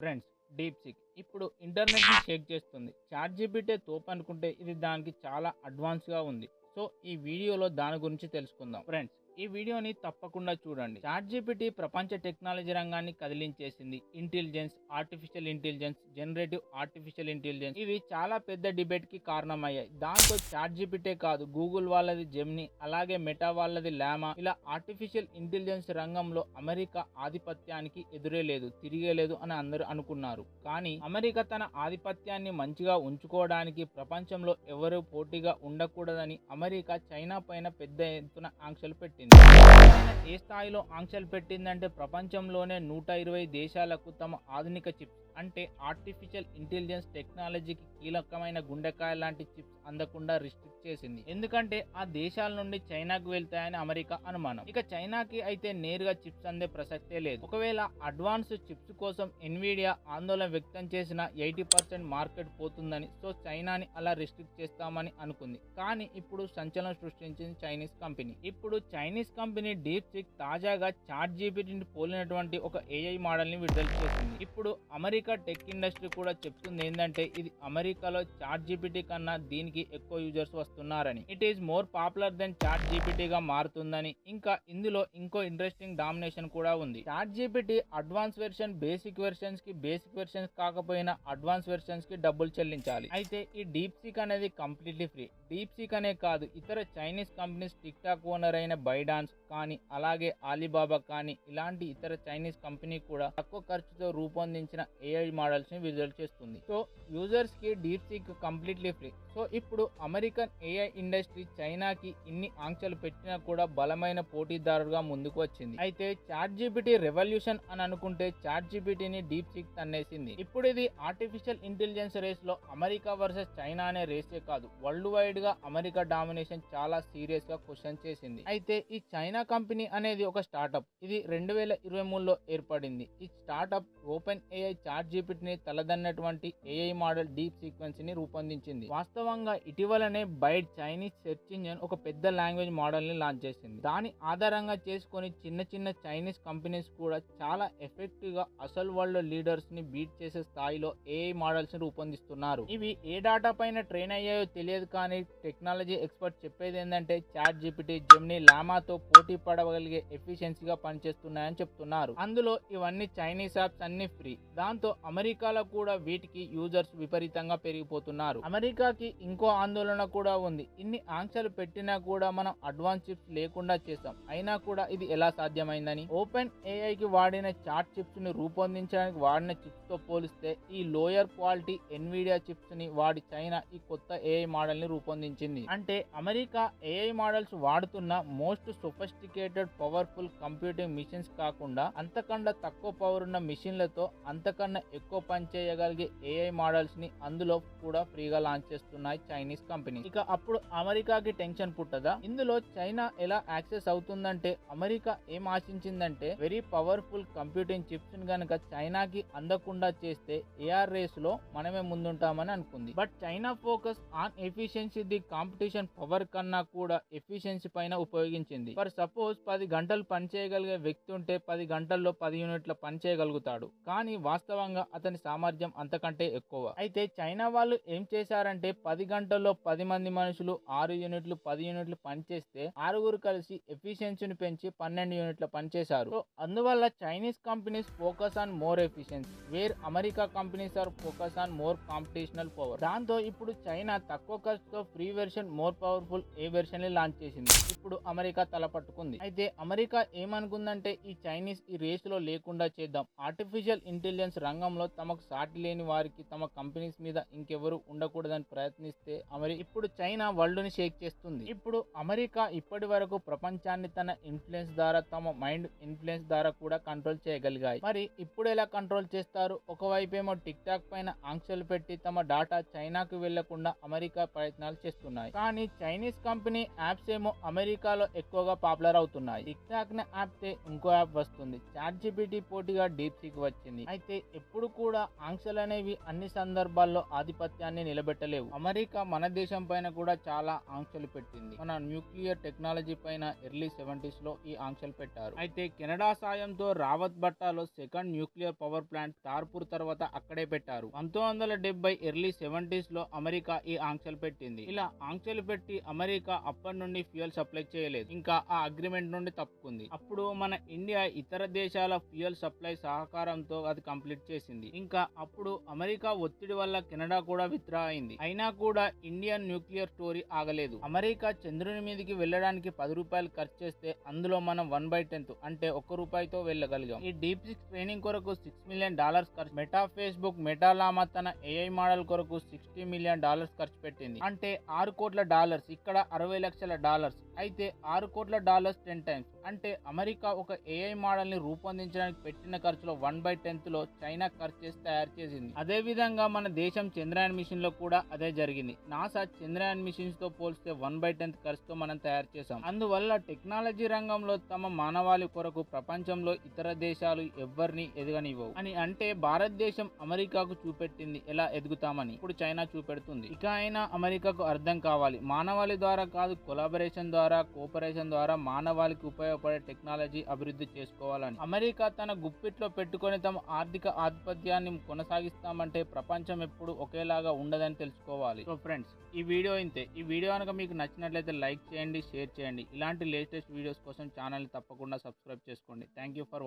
Friends deep sick ఇప్పుడు ఇంటర్నెట్ని షేక్ చేస్తుంది. Chat GPT తోపు అనుకుంటే ఇది దానికి చాలా అడ్వాన్స్గా ఉంది. సో ఈ వీడియోలో దాని గురించి తెలుసుకుందాం. ఫ్రెండ్స్ ఈ వీడియోని తప్పకుండా చూడండి. చాట్ జీపీటీ ప్రపంచ టెక్నాలజీ రంగాన్ని కదిలించేసింది. Intelligence artificial intelligence generative artificial intelligence ఇవి చాలా పెద్ద డిబేట్కి కారణమయ్యాయి. దాంతో చాట్ జీపీటే కాదు గూగుల్ వాళ్ళది జెమ్ని అలాగే మెటా వాళ్ళది లామా ఇలా ఆర్టిఫిషియల్ ఇంటెలిజెన్స్ రంగంలో అమెరికా ఆధిపత్యానికి ఎదురే లేదు తిరిగే లేదు అని అందరూ అనుకున్నారు. కానీ అమెరికా తన ఆధిపత్యాన్ని మంచిగా ఉంచుకోవడానికి ప్రపంచంలో ఎవరు పోటీగా ఉండకూడదని అమెరికా చైనా పైన పెద్ద ఎత్తున ఆంక్షలు పెట్టింది. చైనా ఏ స్థాయిలో ఆంక్షలు పెట్టిందంటే ప్రపంచంలోనే నూట ఇరవై దేశాలకు తమ ఆధునిక చిప్స్ అంటే ఆర్టిఫిషియల్ ఇంటెలిజెన్స్ టెక్నాలజీకి కీలకమైన గుండెకాయ లాంటి చిప్స్ అందకుండా రిస్ట్రిక్ట్ చేసింది. ఎందుకంటే ఆ దేశాల నుండి చైనాకు వెళ్తాయని అమెరికా అనుమానం. ఇక చైనాకి అయితే నేరుగా చిప్స్ అందే ప్రసక్తే లేదు. ఒకవేళ అడ్వాన్స్ చిప్స్ కోసం ఎన్విడియా ఆందోళన వ్యక్తం చేసిన ఎయిటీ పర్సెంట్ మార్కెట్ పోతుందని సో చైనాని అలా రిస్ట్రిక్ట్ చేస్తామని అనుకుంది. కానీ ఇప్పుడు సంచలనం సృష్టించింది చైనీస్ కంపెనీ. ఇప్పుడు చైనీస్ కంపెనీ డీప్ సిక్ తాజాగా చాట్ జీపీటీని పోలినటువంటి ఒక ఏఐ మోడల్ని విడుదల చేసింది. ఇప్పుడు అమెరికా టెక్ ఇండస్ట్రీ కూడా చెప్తుంది ఏంటంటే ఇది అమెరికాలో చాట్ జీపీటీ కన్నా దీనికి ఎక్కువ యూజర్స్ వస్తున్నారని. It is more popular than chat జీపీటీగా మారుతుందని. ఇంకా ఇందులో ఇంకో ఇంట్రెస్టింగ్ డామినేషన్ కూడా ఉంది. Chat GPT advance version basic వెర్షన్స్కి basic versions కాకపోయినా అడ్వాన్స్ వెర్షన్స్కి డబ్బులు చెల్లించాలి. అయితే ఈ డీప్ సీక్ అనేది కంప్లీట్లీ ఫ్రీ డీప్ సీక్ అనే కాదు ఇతర Chinese companies TikTok owner అయిన బైడాన్స్ కానీ అలాగే ఆలీబాబా కానీ ఇలాంటి ఇతర చైనీస్ కంపెనీ కూడా తక్కువ ఖర్చుతో రూపొందించిన ఏఐ మోడల్స్ని చేస్తుంది. సో యూజర్స్కి DeepSeek completely free so ఇప్పుడు అమెరికన్ ఏఐ ఇండస్ట్రీ చైనాకి ఇన్ని ఆంక్షలు పెట్టినా కూడా బలమైన పోటీదారుగా ముందుకు వచ్చింది. అయితే చాట్ జీబీటీ రెవల్యూషన్ అని అనుకుంటే చాట్ జీబీటీని డీప్ సిక్ తన్నేసింది. ఇప్పుడు ఇది ఆర్టిఫిషియల్ ఇంటెలిజెన్స్ రేస్లో అమెరికా వర్సెస్ చైనా అనే రేసే కాదు. వరల్డ్ వైడ్గా అమెరికా డామినేషన్ చాలా సీరియస్గా క్వశ్చన్ చేసింది. అయితే ఈ చైనా కంపెనీ అనేది ఒక స్టార్టప్ ఇది రెండు వేల ఇరవై మూడులో ఏర్పడింది. ఈ స్టార్టప్ ఓపెన్ ఏఐ చాట్ జీపీటీని తలదన్నటువంటి ఏఐ మోడల్ డీప్ సీక్వెన్స్ని రూపొందించింది. వాస్తవంగా ఇటీవలనే బైట్ చైనీస్ సెర్చ్ ఇంజిన్ ఒక పెద్ద లాంగ్వేజ్ మోడల్ని లాంచ్ చేసింది. దాని ఆధారంగా చేసుకొని చిన్న చిన్న చైనీస్ కంపెనీస్ కూడా చాలా ఎఫెక్టివ్గా అసలు వరల్డ్ లీడర్స్ని బీట్ చేసే స్థాయిలో ఏఐ మోడల్స్ని రూపొందిస్తున్నారు. ఇవి ఏ డాటా పైన ట్రైన్ అయ్యాయో తెలియదు కానీ టెక్నాలజీ ఎక్స్పర్ట్ చెప్పేది ఏంటంటే చాట్ జీపీటీ జెమ్ని లామాతో పోటీ పడగలిగే ఎఫిషియన్సీగా పనిచేస్తున్నాయని చెప్తున్నారు. అందులో ఇవన్నీ చైనీస్ యాప్స్ అన్ని ఫ్రీ దాంతో అమెరికాలో కూడా వీటికి యూజర్స్ విపరీతంగా పెరిగిపోతున్నారు. అమెరికాకి ఇంకో ఆందోళన కూడా ఉంది. ఇన్ని ఆంక్షలు పెట్టినా కూడా మనం అడ్వాన్స్ చిప్స్ లేకుండా చేస్తాం అయినా కూడా ఇది ఎలా సాధ్యమైందని? ఓపెన్ ఏఐకి వాడిన చాట్ చిప్స్ని రూపొందించడానికి వాడిన చిప్స్తో పోలిస్తే ఈ లోయర్ క్వాలిటీ ఎన్విడియా చిప్స్ని వాడి చైనా ఈ కొత్త ఏఐ మోడల్ని రూపొందించింది. అంటే అమెరికా ఏఐ మోడల్స్ వాడుతున్న most sophisticated powerful computing machines కాకుండా అంతకన్నా తక్కువ పవర్ ఉన్న మిషన్లతో అంతకన్నా ఎక్కువ పని చేయగలిగే ఏఐ మోడల్స్ని అందులో కూడా ఫ్రీగా లాంచ్ చేస్తున్నాయి చైనీస్ కంపెనీ ఇక అప్పుడు అమెరికాకి టెన్షన్ పుట్టదా? ఇందులో చైనా ఎలా యాక్సెస్ అవుతుందంటే అమెరికా ఏం ఆశించిందంటే వెరీ పవర్ఫుల్ కంప్యూటింగ్ చిప్స్ గనక చైనాకి అందకుండా చేస్తే ఏఆర్ రేస్లో మనమే ముందుంటామని అనుకుంది. But China focus on efficiency the competition power కన్నా కూడా ఎఫిషియన్సీ పైన ఉపయోగించింది. ఫర్ సపోజ్ పది గంటలు పని చేయగలిగే వ్యక్తి ఉంటే పది గంటల్లో పది యూనిట్ల పని చేయగలుగుతాడు. కానీ వాస్తవంగా అతని సామర్థ్యం అంతకంటే ఎక్కువ. అయితే చైనా వాళ్ళు ఏం చేశారంటే పది గంటల్లో పది మంది మనుషులు ఆరు యూనిట్లు పది యూనిట్లు పనిచేస్తే ఆరుగురు కలిసి ఎఫిషియన్సీని పెంచి పన్నెండు యూనిట్ల పనిచేశారు సో అందువల్ల Chinese companies focus on more efficiency where America companies are focus on more computational power. దాంతో ఇప్పుడు చైనా తక్కువ ఖర్చుతో free version more powerful a వెర్షన్ని launch చేసింది. ఇప్పుడు అమెరికా తలపట్టుకుంది అయితే అమెరికా ఏమనుకుందంటే ఈ చైనీస్ ఈ రేస్లో లేకుండా చేద్దాం. ఆర్టిఫిషియల్ ఇంటెలిజెన్స్ రంగంలో తమకు సాటి లేని వారికి తమ కంపెనీస్ మీద ఇంకెవరు ఉండకూడదని ప్రయత్నిస్తే అమెరి ఇప్పుడు చైనా వరల్డ్ని షేక్ చేస్తుంది. ఇప్పుడు అమెరికా ఇప్పటి వరకు ప్రపంచాన్ని తన ఇన్ఫ్లుయెన్స్ ద్వారా తమ మైండ్ ఇన్ఫ్లుయెన్స్ ద్వారా కూడా కంట్రోల్ చేయగలిగాయి. మరి ఇప్పుడు ఎలా కంట్రోల్ చేస్తారు? ఒకవైపేమో టిక్ టాక్ పైన ఆంక్షలు పెట్టి తమ డాటా చైనాకు వెళ్ళకుండా అమెరికా ప్రయత్నాలు చేస్తున్నాయి. కానీ చైనీస్ కంపెనీ యాప్స్ ఏమో అమెరికాలో ఎక్కువగా పాపులర్ అవుతున్నాయి. టిక్ టాక్ని ఆపితే ఇంకో యాప్ వస్తుంది. చాట్ జీపీటీ పోటీగా డీప్ సీక్ వచ్చింది. అయితే ఎప్పుడు కూడా ఆంక్షలు అనేవి అన్ని సందర్భాల్లో ఆధిపత్యాన్ని నిలబెట్టలేవు. అమెరికా మన దేశం పైన కూడా చాలా ఆంక్షలు పెట్టింది. మన న్యూక్లియర్ టెక్నాలజీ పైన ఎర్లీ సెవెంటీస్లో ఈ ఆంక్షలు పెట్టారు. అయితే కెనడా సాయంతో రావత్ బట్టాలో second nuclear power plant Tarapur తర్వాత అక్కడే పెట్టారు. పంతొమ్మిది వందల డెబ్బై ఎర్లీ సెవెంటీస్లో అమెరికా ఈ ఆంక్షలు పెట్టింది. ఇలా ఆంక్షలు పెట్టి అమెరికా అప్పటి నుండి ఫ్యూయల్ సప్లై చేయలేదు. ఇంకా ఆ అగ్రిమెంట్ నుండి తప్పుకుంది. అప్పుడు మన ఇండియా ఇతర దేశాల ఫ్యూయల్ సప్లై సహకారంతో అది కంప్లీట్ చేసింది. ఇంకా అప్పుడు అమెరికా ఒత్తిడి వల్ల కెనడా కూడా విత్డ్రా అయింది. అయినా కూడా ఇండియన్ న్యూక్లియర్ స్టోరీ ఆగలేదు. అమెరికా చంద్రుని మీదకి వెళ్ళడానికి పది రూపాయలు ఖర్చు చేస్తే అందులో మనం వన్ బై టెన్త్ అంటే ఒక్క రూపాయితో వెళ్ళగలిగాం. ఈ డీప్ సిక్స్ ట్రైనింగ్ కొరకు సిక్స్ మిలియన్ డాలర్స్ ఖర్చు మెటా ఫేస్బుక్ మెటాలామా తన ఏఐ మోడల్ కొరకు సిక్స్టీ మిలియన్ డాలర్స్ ఖర్చు పెట్టింది. అంటే ఆరు కోట్ల డాలర్స్ ఇక్కడ అరవై లక్షల డాలర్స్. అయితే ఆరు కోట్ల డాలర్స్ టెన్ టైమ్స్. అంటే అమెరికా ఒక ఏఐ మోడల్ని రూపొందించడానికి పెట్టిన ఖర్చులో వన్ బై టెన్త్లో చైనా ఖర్చు చేసి తయారు చేసింది. అదే విధంగా మన దేశం చంద్రయాన్ మిషన్లో కూడా అదే జరిగింది. నాసా చంద్రయాన్ మిషన్స్తో పోల్స్తే వన్ బై టెన్త్ ఖర్చుతో మనం తయారు చేసాం అందువల్ల టెక్నాలజీ రంగంలో తమ మానవాళి కొరకు ప్రపంచంలో ఇతర దేశాలు ఎవ్వరిని ఎదగనివ్వవు. అని అంటే భారతదేశం అమెరికాకు చూపెట్టింది ఎలా ఎదుగుతామని. ఇప్పుడు చైనా చూపెడుతుంది. ఇక అయినా అమెరికాకు అర్థం కావాలి. మానవాళి ద్వారా కాదు కొలాబరేషన్ ద్వారా కోఆపరేషన్ ద్వారా మానవాళికి ఉపయోగపడే టెక్నాలజీ అభివృద్ధి చేసుకోవాలని. అమెరికా తన గుప్పిట్లో పెట్టుకొని తమ ఆర్థిక ఆధిపత్యాన్ని కొనసాగిస్తామంటే ప్రపంచం ఎప్పుడు ఒకేలాగా ఉండదని తెలుసుకోవాలి. సో ఫ్రెండ్స్ ఈ వీడియో ఇంతే. ఈ వీడియో కనుక మీకు నచ్చినట్లయితే లైక్ చేయండి షేర్ చేయండి. ఇలాంటి లేటెస్ట్ వీడియోస్ కోసం ఛానల్ తప్పకుండా సబ్స్క్రైబ్ చేసుకోండి. Thank you for watching